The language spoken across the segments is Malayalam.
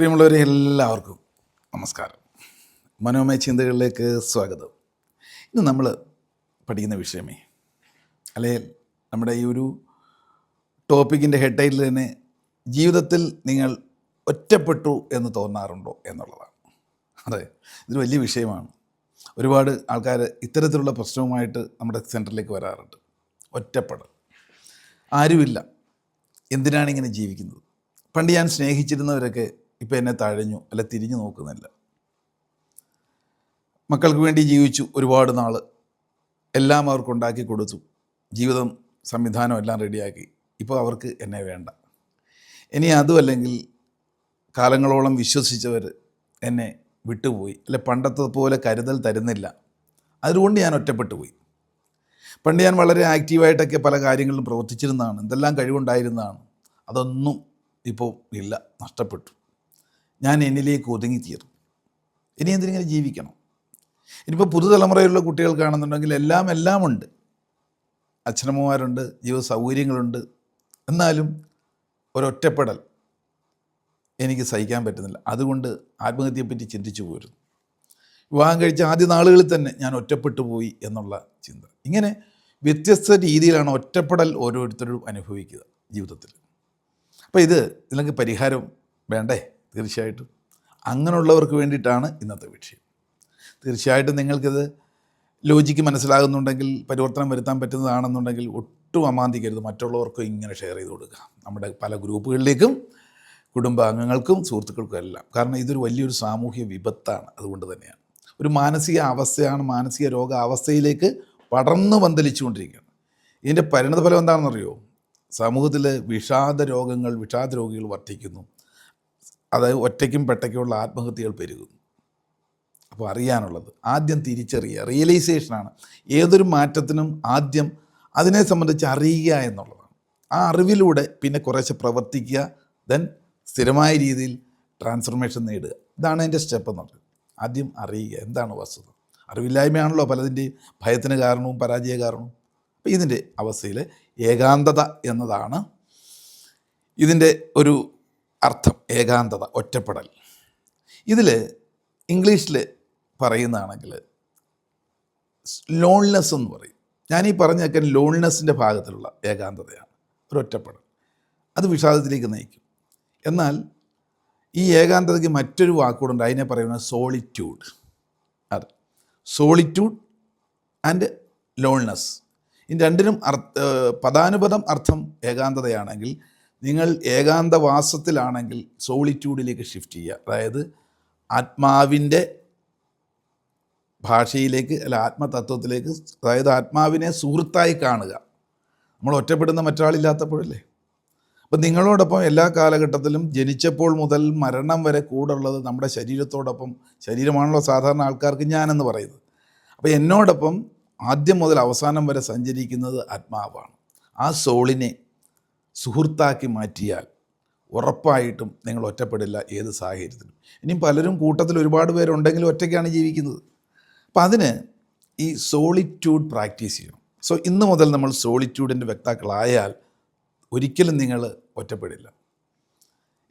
പ്രിയമുള്ളവരെ എല്ലാവർക്കും നമസ്കാരം. മനോമയ ചിന്തകളിലേക്ക് സ്വാഗതം. ഇന്ന് നമ്മൾ പഠിക്കുന്ന വിഷയമേ അല്ലെ നമ്മുടെ ഈ ഒരു ടോപ്പിക്കിന്റെ ടൈറ്റിൽ തന്നെ ജീവിതത്തിൽ നിങ്ങൾ ഒറ്റപ്പെട്ടു എന്ന് തോന്നാറുണ്ടോ എന്നുള്ളതാണ്. അതെ ഇതൊരു വലിയ വിഷയമാണ്. ഒരുപാട് ആൾക്കാർ ഇത്തരത്തിലുള്ള പ്രശ്നവുമായിട്ട് നമ്മുടെ സെന്ററിലേക്ക് വരാറുണ്ട്. ഒറ്റപ്പെടൽ. ആരുമില്ല. എന്തിനാണ് ഇങ്ങനെ ജീവിക്കുന്നത്? പണ്ട് ഞാൻ സ്നേഹിച്ചിരുന്നവരൊക്കെ ഇപ്പം എന്നെ തഴഞ്ഞു അല്ല തിരിഞ്ഞു നോക്കുന്നില്ല മക്കൾക്ക് വേണ്ടി ജീവിച്ചു ഒരുപാട് നാൾ എല്ലാം അവർക്ക് ഉണ്ടാക്കി കൊടുത്തു. ജീവിതം സംവിധാനം എല്ലാം റെഡിയാക്കി. ഇപ്പോൾ അവർക്ക് എന്നെ വേണ്ട. ഇനി അതുമല്ലെങ്കിൽ കാലങ്ങളോളം വിശ്വസിച്ചവർ എന്നെ വിട്ടുപോയി. അല്ലെ പണ്ടത്തെ പോലെ കരുതൽ തരുന്നില്ല. അതുകൊണ്ട് ഞാൻ ഒറ്റപ്പെട്ടു പോയി. പണ്ട് ഞാൻ വളരെ ആക്റ്റീവായിട്ടൊക്കെ പല കാര്യങ്ങളിലും പ്രവർത്തിച്ചിരുന്നതാണ്. എന്തെല്ലാം കഴിവുണ്ടായിരുന്നതാണ്. അതൊന്നും ഇപ്പോൾ ഇല്ല. നഷ്ടപ്പെട്ടു. ഞാൻ എന്നിലേക്ക് ഒതുങ്ങിത്തീർന്നു. ഇനി എന്തിനിങ്ങനെ ജീവിക്കണം? ഇനിയിപ്പോൾ പുതുതലമുറയിലുള്ള കുട്ടികൾക്കാണെന്നുണ്ടെങ്കിൽ എല്ലാം എല്ലാം ഉണ്ട്. അച്ഛനമ്മമാരുണ്ട് ജീവിത സൗകര്യങ്ങളുണ്ട് എന്നാലും ഒരൊറ്റപ്പെടൽ എനിക്ക് സഹിക്കാൻ പറ്റുന്നില്ല. അതുകൊണ്ട് ആത്മഹത്യയെപ്പറ്റി ചിന്തിച്ചു പോയിരുന്നു വിവാഹം കഴിച്ച ആദ്യ നാളുകളിൽ തന്നെ ഞാൻ ഒറ്റപ്പെട്ടു പോയി എന്നുള്ള ചിന്ത. ഇങ്ങനെ വ്യത്യസ്ത രീതിയിലാണ് ഒറ്റപ്പെടൽ ഓരോരുത്തരും അനുഭവിക്കുക ജീവിതത്തിൽ. അപ്പോൾ ഇത് ഇതിനൊക്കെ പരിഹാരം വേണ്ടേ? തീർച്ചയായിട്ടും. അങ്ങനെയുള്ളവർക്ക് വേണ്ടിയിട്ടാണ് ഇന്നത്തെ വിഷയം. തീർച്ചയായിട്ടും നിങ്ങൾക്കിത് ലോജിക്ക് മനസ്സിലാകുന്നുണ്ടെങ്കിൽ പരിവർത്തനം വരുത്താൻ പറ്റുന്നതാണെന്നുണ്ടെങ്കിൽ ഒട്ടും അമാന്തിക്കരുത്. മറ്റുള്ളവർക്കും ഇങ്ങനെ ഷെയർ ചെയ്ത് കൊടുക്കുക. നമ്മുടെ പല ഗ്രൂപ്പുകളിലേക്കും കുടുംബാംഗങ്ങൾക്കും സുഹൃത്തുക്കൾക്കും എല്ലാം. കാരണം ഇതൊരു വലിയൊരു സാമൂഹ്യ വിപത്താണ്. അതുകൊണ്ട് തന്നെയാണ്. ഒരു മാനസിക അവസ്ഥയാണ് മാനസിക രോഗാവസ്ഥയിലേക്ക് പടർന്നു പന്തലിച്ചുകൊണ്ടിരിക്കുകയാണ്. ഇതിന്റെ പരിണതഫലം എന്താണെന്നറിയോ? സമൂഹത്തിൽ വിഷാദ രോഗങ്ങൾ വിഷാദ രോഗികൾ വർദ്ധിക്കുന്നു. അതായത് ഒറ്റയ്ക്കും പെട്ടയ്ക്കുമുള്ള ആത്മഹത്യകൾ പെരുകുന്നു അപ്പോൾ അറിയാനുള്ളത് ആദ്യം തിരിച്ചറിയുക റിയലൈസേഷനാണ് ഏതൊരു മാറ്റത്തിനും ആദ്യം അതിനെ സംബന്ധിച്ച് അറിയുക എന്നുള്ളതാണ്. ആ അറിവിലൂടെ പിന്നെ കുറേശ്ശെ പ്രവർത്തിക്കുക ദെൻ സ്ഥിരമായ രീതിയിൽ ട്രാൻസ്ഫർമേഷൻ നേടുക. ഇതാണ് എന്റെ സ്റ്റെപ്പ് എന്ന് പറയുന്നത് ആദ്യം അറിയുക എന്താണ് വസ്തുത? അറിവില്ലായ്മയാണല്ലോ പലതിന്റെയും ഭയത്തിന് കാരണവും പരാജയ കാരണവും. അപ്പോൾ ഇതിന്റെ അവസ്ഥയിൽ ഏകാന്തത എന്നതാണ് ഇതിന്റെ ഒരു അർത്ഥം ഏകാന്തത ഒറ്റപ്പെടൽ. ഇതിൽ ഇംഗ്ലീഷിൽ പറയുന്നതാണെങ്കിൽ ലോൺലെസ് എന്ന് പറയും. ഞാൻ ഈ പറഞ്ഞൊക്കെ ലോൺലെസ്സിന്റെ ഭാഗത്തിലുള്ള ഏകാന്തതയാണ്. ഒരു ഒറ്റപ്പെടൽ. അത് വിഷാദത്തിലേക്ക് നയിക്കും. എന്നാൽ ഈ ഏകാന്തതയ്ക്ക് മറ്റൊരു വാക്കുകൂടുണ്ട്. അതിനെ പറയുന്നത് സോളിറ്റ്യൂഡ് അതെ സോളിറ്റ്യൂഡ് ആൻഡ് ലോൺനെസ് ഈ രണ്ടിനും അർത്ഥ പദാനുപദം അർത്ഥം ഏകാന്തതയാണെങ്കിൽ നിങ്ങൾ ഏകാന്തവാസത്തിലാണെങ്കിൽ സോളിറ്റ്യൂഡിലേക്ക് ഷിഫ്റ്റ് ചെയ്യുക. അതായത് ആത്മാവിന്റെ ഭാഷയിലേക്ക് അല്ല ആത്മതത്വത്തിലേക്ക് അതായത് ആത്മാവിനെ സുഹൃത്തായി കാണുക. നമ്മൾ ഒറ്റപ്പെടുന്ന മറ്റാളില്ലാത്തപ്പോഴല്ലേ അപ്പം നിങ്ങളോടൊപ്പം എല്ലാ കാലഘട്ടത്തിലും ജനിച്ചപ്പോൾ മുതൽ മരണം വരെ കൂടുള്ളത് നമ്മുടെ ശരീരത്തോടൊപ്പം ശരീരമാണല്ലോ സാധാരണ ആൾക്കാർക്ക് ഞാനെന്ന് പറയുന്നത്. അപ്പോൾ എന്നോടൊപ്പം ആദ്യം മുതൽ അവസാനം വരെ സഞ്ചരിക്കുന്നത് ആത്മാവാണ്. ആ സോളിനെ സുഹൃത്താക്കി മാറ്റിയാൽ ഉറപ്പായിട്ടും നിങ്ങൾ ഒറ്റപ്പെടില്ല ഏത് സാഹചര്യത്തിലും. ഇനിയും പലരും കൂട്ടത്തിൽ ഒരുപാട് പേരുണ്ടെങ്കിലും ഒറ്റയ്ക്കാണ് ജീവിക്കുന്നത്. അപ്പം അതിന് ഈ സോളിറ്റ്യൂഡ് പ്രാക്ടീസ് ചെയ്യണം. സോ ഇന്ന് മുതൽ നമ്മൾ സോളിറ്റ്യൂഡിന്റെ വ്യക്താക്കളായാൽ ഒരിക്കലും നിങ്ങൾ ഒറ്റപ്പെടില്ല.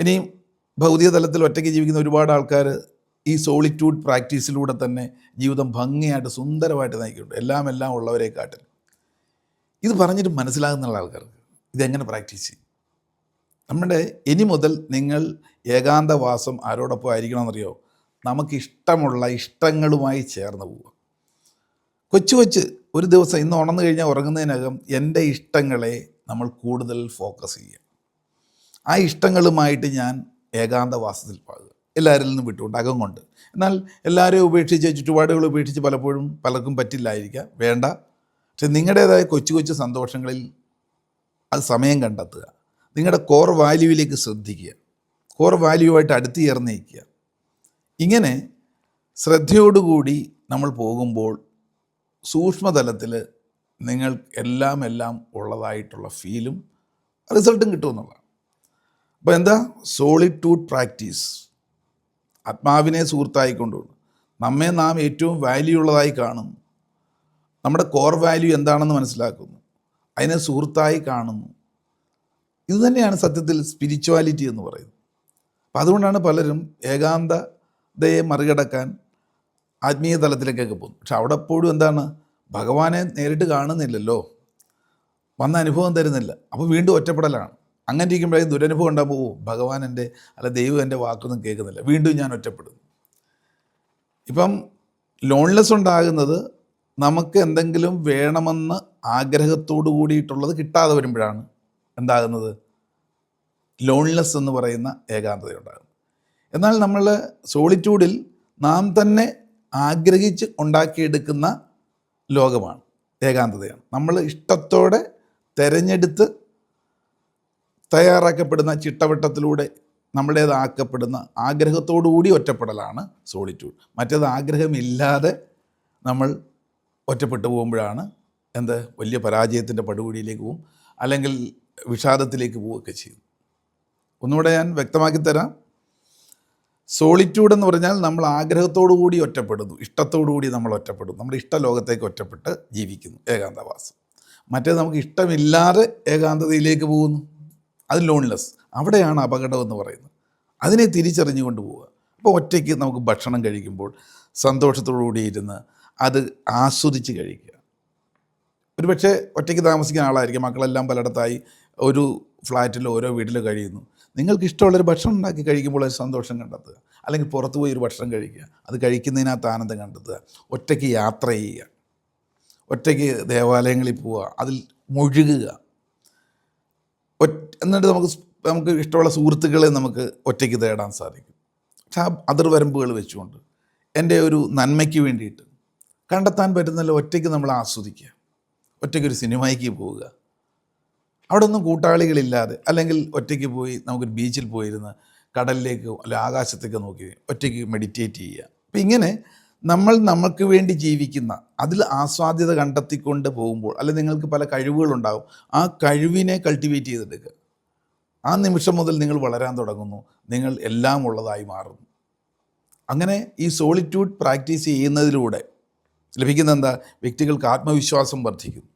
ഇനിയും ഭൗതിക തലത്തിൽ ഒറ്റയ്ക്ക് ജീവിക്കുന്ന ഒരുപാട് ആൾക്കാർ ഈ സോളിറ്റ്യൂഡ് പ്രാക്ടീസിലൂടെ തന്നെ ജീവിതം ഭംഗിയായിട്ട് സുന്ദരമായിട്ട് നയിക്കുന്നുണ്ട്. എല്ലാം എല്ലാം ഉള്ളവരെ കാട്ടിൽ ഇത് പറഞ്ഞിട്ട് മനസ്സിലാകുന്ന ആൾക്കാർക്ക് ഇതെങ്ങനെ പ്രാക്ടീസ് ചെയ്യും? നമ്മുടെ ഇനി മുതൽ നിങ്ങൾ ഏകാന്തവാസം ആരോടൊപ്പം ആയിരിക്കണമെന്നറിയോ നമുക്കിഷ്ടമുള്ള ഇഷ്ടങ്ങളുമായി ചേർന്ന് പോവുക. കൊച്ചു കൊച്ച് ഒരു ദിവസം ഇന്ന് ഉണർന്നു കഴിഞ്ഞാൽ ഉറങ്ങുന്നതിനകം എന്റെ ഇഷ്ടങ്ങളെ നമ്മൾ കൂടുതൽ ഫോക്കസ് ചെയ്യുക. ആ ഇഷ്ടങ്ങളുമായിട്ട് ഞാൻ ഏകാന്തവാസത്തിൽ പാകുക. എല്ലാവരിൽ നിന്നും വിട്ടുകൊണ്ട് അകം കൊണ്ട്. എന്നാൽ എല്ലാവരെയും ഉപേക്ഷിച്ച് ചുറ്റുപാടുകൾ ഉപേക്ഷിച്ച് പലപ്പോഴും പലർക്കും പറ്റില്ലായിരിക്കാം. വേണ്ട. പക്ഷെ നിങ്ങളുടേതായ കൊച്ചു കൊച്ചു സന്തോഷങ്ങളിൽ അത് സമയം കണ്ടെത്തുക. നിങ്ങളുടെ കോർ വാല്യൂവിലേക്ക് ശ്രദ്ധിക്കുക. കോർ വാല്യൂവായിട്ട് അടുത്ത് ചേർന്ന് ഇങ്ങനെ ശ്രദ്ധയോടുകൂടി നമ്മൾ പോകുമ്പോൾ സൂക്ഷ്മതലത്തിൽ നിങ്ങൾ എല്ലാം എല്ലാം ഉള്ളതായിട്ടുള്ള ഫീലും റിസൾട്ടും കിട്ടുമെന്നുള്ളതാണ് അപ്പോൾ എന്താ? സോളിറ്റ്യൂഡ് പ്രാക്ടീസ് ആത്മാവിനെ സുഹൃത്തായിക്കൊണ്ടു നമ്മെ നാം ഏറ്റവും വാല്യൂ ഉള്ളതായി കാണുന്നു. നമ്മുടെ കോർ വാല്യൂ എന്താണെന്ന് മനസ്സിലാക്കുന്നു. അതിനെ സുഹൃത്തായി കാണുന്നു. ഇതുതന്നെയാണ് സത്യത്തിൽ സ്പിരിച്വാലിറ്റി എന്ന് പറയുന്നത്. അപ്പം അതുകൊണ്ടാണ് പലരും ഏകാന്തതയെ മറികടക്കാൻ ആത്മീയ തലത്തിലേക്കൊക്കെ പോകുന്നു പക്ഷെ അവിടെ എപ്പോഴും എന്താണ്? ഭഗവാനെ നേരിട്ട് കാണുന്നില്ലല്ലോ. വന്ന അനുഭവം തരുന്നില്ല. അപ്പോൾ വീണ്ടും ഒറ്റപ്പെടലാണ്. അങ്ങനെ ഇരിക്കുമ്പോഴേ ദുരനുഭവം ഉണ്ടാകുമ്പോൾ ഓ ഭഗവാൻ എന്റെ അല്ല ദൈവം എന്റെ വാക്കൊന്നും കേൾക്കുന്നില്ല. വീണ്ടും ഞാൻ ഒറ്റപ്പെടുന്നു. ഇപ്പം ലോൺലെസ് ഉണ്ടാകുന്നത് നമുക്ക് എന്തെങ്കിലും വേണമെന്ന് ആഗ്രഹത്തോടു കൂടിയിട്ടുള്ളത് കിട്ടാതെ വരുമ്പോഴാണ് എന്താകുന്നത്? ലോൺലെസ് എന്ന് പറയുന്ന ഏകാന്തത ഉണ്ടാകുന്നത് എന്നാൽ നമ്മൾ സോളിറ്റ്യൂഡിൽ നാം തന്നെ ആഗ്രഹിച്ച് ഉണ്ടാക്കിയെടുക്കുന്ന ലോകമാണ് ഏകാന്തതയാണ്. നമ്മൾ ഇഷ്ടത്തോടെ തിരഞ്ഞെടുത്ത് തയ്യാറാക്കപ്പെടുന്ന ചിട്ടവട്ടത്തിലൂടെ നമ്മുടേതാക്കപ്പെടുന്ന ആഗ്രഹത്തോടു കൂടി ഒറ്റപ്പെടലാണ് സോളിറ്റ്യൂഡ് മറ്റേത് ആഗ്രഹമില്ലാതെ നമ്മൾ ഒറ്റപ്പെട്ടു പോകുമ്പോഴാണ് എന്ത്? വലിയ പരാജയത്തിന്റെ പടുകൂടിയിലേക്ക് പോവും. അല്ലെങ്കിൽ വിഷാദത്തിലേക്ക് പോവുകയൊക്കെ ചെയ്യും. ഒന്നുകൂടെ ഞാൻ വ്യക്തമാക്കി തരാം. സോളിറ്റ്യൂഡ് എന്ന് പറഞ്ഞാൽ നമ്മൾ ആഗ്രഹത്തോടു കൂടി ഒറ്റപ്പെടുന്നു. ഇഷ്ടത്തോടു കൂടി നമ്മൾ ഒറ്റപ്പെടുന്നു. നമ്മുടെ ഇഷ്ടലോകത്തേക്ക് ഒറ്റപ്പെട്ട് ജീവിക്കുന്നു. ഏകാന്തവാസം. മറ്റേത് നമുക്ക് ഇഷ്ടമില്ലാതെ ഏകാന്തതയിലേക്ക് പോകുന്നു. അത് ലോൺലെസ് അവിടെയാണ് അപകടം എന്ന് പറയുന്നത്. അതിനെ തിരിച്ചറിഞ്ഞുകൊണ്ട് പോവുക. അപ്പോൾ ഒറ്റയ്ക്ക് നമുക്ക് ഭക്ഷണം കഴിക്കുമ്പോൾ സന്തോഷത്തോടു കൂടി ഇരുന്ന് അത് ആസ്വദിച്ച് കഴിക്കുക. ഒരു പക്ഷേ ഒറ്റയ്ക്ക് താമസിക്കുന്ന ആളായിരിക്കും. മക്കളെല്ലാം പലയിടത്തായി ഒരു ഫ്ലാറ്റിലോ ഓരോ വീട്ടിലോ കഴിയുന്നു. നിങ്ങൾക്ക് ഇഷ്ടമുള്ളൊരു ഭക്ഷണം ഉണ്ടാക്കി കഴിക്കുമ്പോൾ ഒരു സന്തോഷം കണ്ടെത്തുക. അല്ലെങ്കിൽ പുറത്ത് പോയി ഒരു ഭക്ഷണം കഴിക്കുക. അത് കഴിക്കുന്നതിനകത്ത് ആനന്ദം കണ്ടെത്തുക. ഒറ്റയ്ക്ക് യാത്ര ചെയ്യുക. ഒറ്റയ്ക്ക് ദേവാലയങ്ങളിൽ പോവുക. അതിൽ മുഴുകുക. എന്നിട്ട് നമുക്ക് നമുക്ക് ഇഷ്ടമുള്ള സുഹൃത്തുക്കളെ നമുക്ക് ഒറ്റയ്ക്ക് തേടാൻ സാധിക്കും. പക്ഷെ ആ അതിർവരമ്പുകൾ വെച്ചുകൊണ്ട് എന്റെ ഒരു നന്മയ്ക്ക് വേണ്ടിയിട്ട് കണ്ടെത്താൻ പറ്റുന്നതിൽ ഒറ്റയ്ക്ക് നമ്മൾ ആസ്വദിക്കുക. ഒറ്റയ്ക്ക് ഒരു സിനിമയ്ക്ക് പോവുക. അവിടെ ഒന്നും കൂട്ടാളികളില്ലാതെ അല്ലെങ്കിൽ ഒറ്റയ്ക്ക് പോയി നമുക്കൊരു ബീച്ചിൽ പോയിരുന്ന് കടലിലേക്ക് അല്ല ആകാശത്തേക്ക് നോക്കി ഒറ്റയ്ക്ക് മെഡിറ്റേറ്റ് ചെയ്യുക. അപ്പം ഇങ്ങനെ നമ്മൾ നമുക്ക് വേണ്ടി ജീവിക്കുന്ന അതിൽ ആസ്വാദ്യത കണ്ടെത്തിക്കൊണ്ട് പോകുമ്പോൾ അല്ലെങ്കിൽ നിങ്ങൾക്ക് പല കഴിവുകളുണ്ടാകും ആ കഴിവിനെ കൾട്ടിവേറ്റ് ചെയ്തെടുക്കുക. ആ നിമിഷം മുതൽ നിങ്ങൾ വളരാൻ തുടങ്ങുന്നു. നിങ്ങൾ എല്ലാം ഉള്ളതായി മാറുന്നു. അങ്ങനെ ഈ സോളിറ്റ്യൂഡ് പ്രാക്ടീസ് ചെയ്യുന്നതിലൂടെ ലഭിക്കുന്ന എന്താ വ്യക്തികൾക്ക് ആത്മവിശ്വാസം വർദ്ധിക്കുന്നു.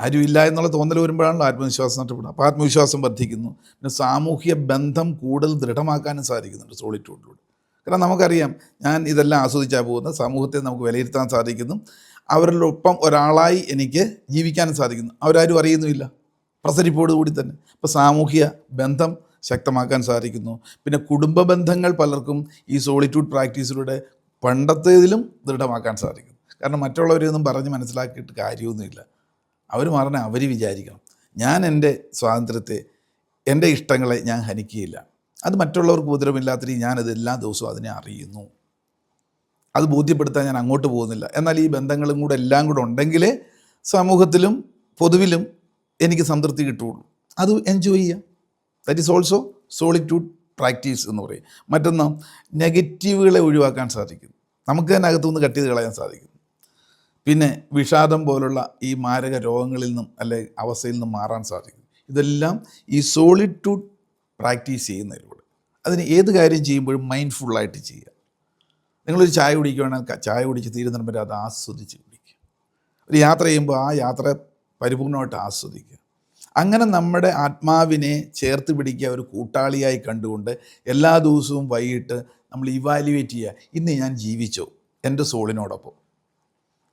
ആരുമില്ല എന്നുള്ള തോന്നൽ വരുമ്പോഴാണല്ലോ ആത്മവിശ്വാസം നഷ്ടപ്പെടുന്നത്. അപ്പോൾ ആത്മവിശ്വാസം വർദ്ധിക്കുന്നു. പിന്നെ സാമൂഹ്യ ബന്ധം കൂടുതൽ ദൃഢമാക്കാനും സാധിക്കുന്നുണ്ട് സോളിറ്റ്യൂഡിലൂടെ. കാരണം നമുക്കറിയാം ഞാൻ ഇതെല്ലാം ആസ്വദിച്ചാൽ പോകുന്നത്. സമൂഹത്തെ നമുക്ക് വിലയിരുത്താൻ സാധിക്കുന്നു. അവരിലൊപ്പം ഒരാളായി എനിക്ക് ജീവിക്കാനും സാധിക്കുന്നു. അവരാരും അറിയുന്നുമില്ല. പ്രസരിപ്പോട് കൂടി തന്നെ. അപ്പോൾ സാമൂഹ്യ ബന്ധം ശക്തമാക്കാൻ സാധിക്കുന്നു. പിന്നെ കുടുംബ ബന്ധങ്ങൾ പലർക്കും ഈ സോളിറ്റ്യൂഡ് പ്രാക്ടീസിലൂടെ പണ്ടത്തേതിലും ദൃഢമാക്കാൻ സാധിക്കും. കാരണം മറ്റുള്ളവരെയൊന്നും പറഞ്ഞ് മനസ്സിലാക്കിയിട്ട് കാര്യമൊന്നുമില്ല. അവർ പറഞ്ഞാൽ അവർ വിചാരിക്കണം. ഞാൻ എന്റെ സ്വാതന്ത്ര്യത്തെ എന്റെ ഇഷ്ടങ്ങളെ ഞാൻ ഹനിക്കുകയില്ല. അത് മറ്റുള്ളവർക്ക് ഉപദ്രവമില്ലാത്ത രീതി ഞാനത് എല്ലാ ദിവസവും അതിനെ അറിയുന്നു. അത് ബോധ്യപ്പെടുത്താൻ ഞാൻ അങ്ങോട്ട് പോകുന്നില്ല. എന്നാൽ ഈ ബന്ധങ്ങളും കൂടെ എല്ലാം കൂടെ ഉണ്ടെങ്കിലേ സമൂഹത്തിലും പൊതുവിലും എനിക്ക് സംതൃപ്തി കിട്ടുകയുള്ളൂ. അത് എൻജോയ് ചെയ്യാം. That is also solitude practice എന്ന് പറയും. മറ്റൊന്ന് നെഗറ്റീവുകളെ ഒഴിവാക്കാൻ സാധിക്കും. നമുക്ക് തന്നെ അകത്തുനിന്ന് കട്ട് ചെയ്ത് കളയാൻ സാധിക്കും. പിന്നെ വിഷാദം പോലുള്ള ഈ മാരക രോഗങ്ങളിൽ നിന്നും അല്ലെ അവസ്ഥയിൽ നിന്നും മാറാൻ സാധിക്കും. ഇതെല്ലാം ഈ സോളിറ്റ്യൂഡ് പ്രാക്ടീസ് ചെയ്യുന്നതിലൂടെ. അതിന് ഏത് കാര്യം ചെയ്യുമ്പോഴും മൈൻഡ്ഫുള്ളായിട്ട് ചെയ്യുക. നിങ്ങളൊരു ചായ കുടിക്കുകയാണെങ്കിൽ ചായ കുടിച്ച് തീരുന്നതിന് വരെ അത് ആസ്വദിച്ച് കുടിക്കുക. ഒരു യാത്ര ചെയ്യുമ്പോൾ ആ യാത്ര പരിപൂർണമായിട്ട് ആസ്വദിക്കുക. അങ്ങനെ നമ്മുടെ ആത്മാവിനെ ചേർത്ത് പിടിക്കുക ഒരു കൂട്ടാളിയായി കണ്ടുകൊണ്ട് എല്ലാ ദിവസവും വൈകിട്ട് നമ്മൾ ഇവാലുവേറ്റ് ചെയ്യുക. ഇന്ന് ഞാൻ ജീവിച്ചു. എന്റെ സോളിനോടൊപ്പം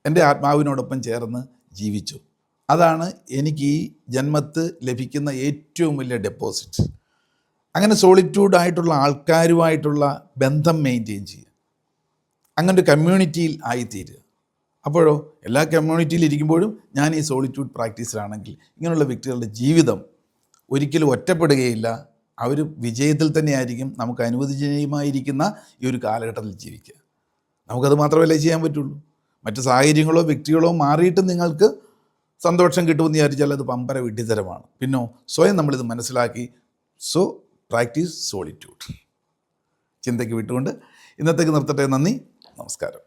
എന്റെ ആത്മാവിനോടൊപ്പം ചേർന്ന് ജീവിച്ചു. അതാണ് എനിക്ക് ഈ ജന്മത്ത് ലഭിക്കുന്ന ഏറ്റവും വലിയ ഡെപ്പോസിറ്റ് അങ്ങനെ സോളിറ്റ്യൂഡായിട്ടുള്ള ആൾക്കാരുമായിട്ടുള്ള ബന്ധം മെയിന്റെയിൻ ചെയ്യുക. അങ്ങനെ ഒരു കമ്മ്യൂണിറ്റിയിൽ ആയിത്തീരുക. അപ്പോഴോ എല്ലാ കമ്മ്യൂണിറ്റിയിൽ ഇരിക്കുമ്പോഴും ഞാൻ ഈ സോളിറ്റ്യൂഡ് പ്രാക്ടീസിലാണെങ്കിൽ ഇങ്ങനെയുള്ള വ്യക്തികളുടെ ജീവിതം ഒരിക്കലും ഒറ്റപ്പെടുകയില്ല. അവർ വിജയത്തിൽ തന്നെയായിരിക്കും നമുക്ക് അനുവദനീയമായിരിക്കുന്ന ഈ ഒരു കാലഘട്ടത്തിൽ ജീവിക്കുക. നമുക്കത് മാത്രമല്ലേ ചെയ്യാൻ പറ്റുള്ളൂ? മറ്റ് സാഹചര്യങ്ങളോ വ്യക്തികളോ മാറിയിട്ട് നിങ്ങൾക്ക് സന്തോഷം കിട്ടുമെന്ന് വിചാരിച്ചാൽ അത് പമ്പര വിഡ്ഢിതരമാണ്. പിന്നോ സ്വയം നമ്മളിത് മനസ്സിലാക്കി. So practice solitude. ചിന്തയ്ക്ക് വിട്ടുകൊണ്ട് ഇന്നത്തേക്ക് നിർത്തട്ടെ. നന്ദി. നമസ്കാരം.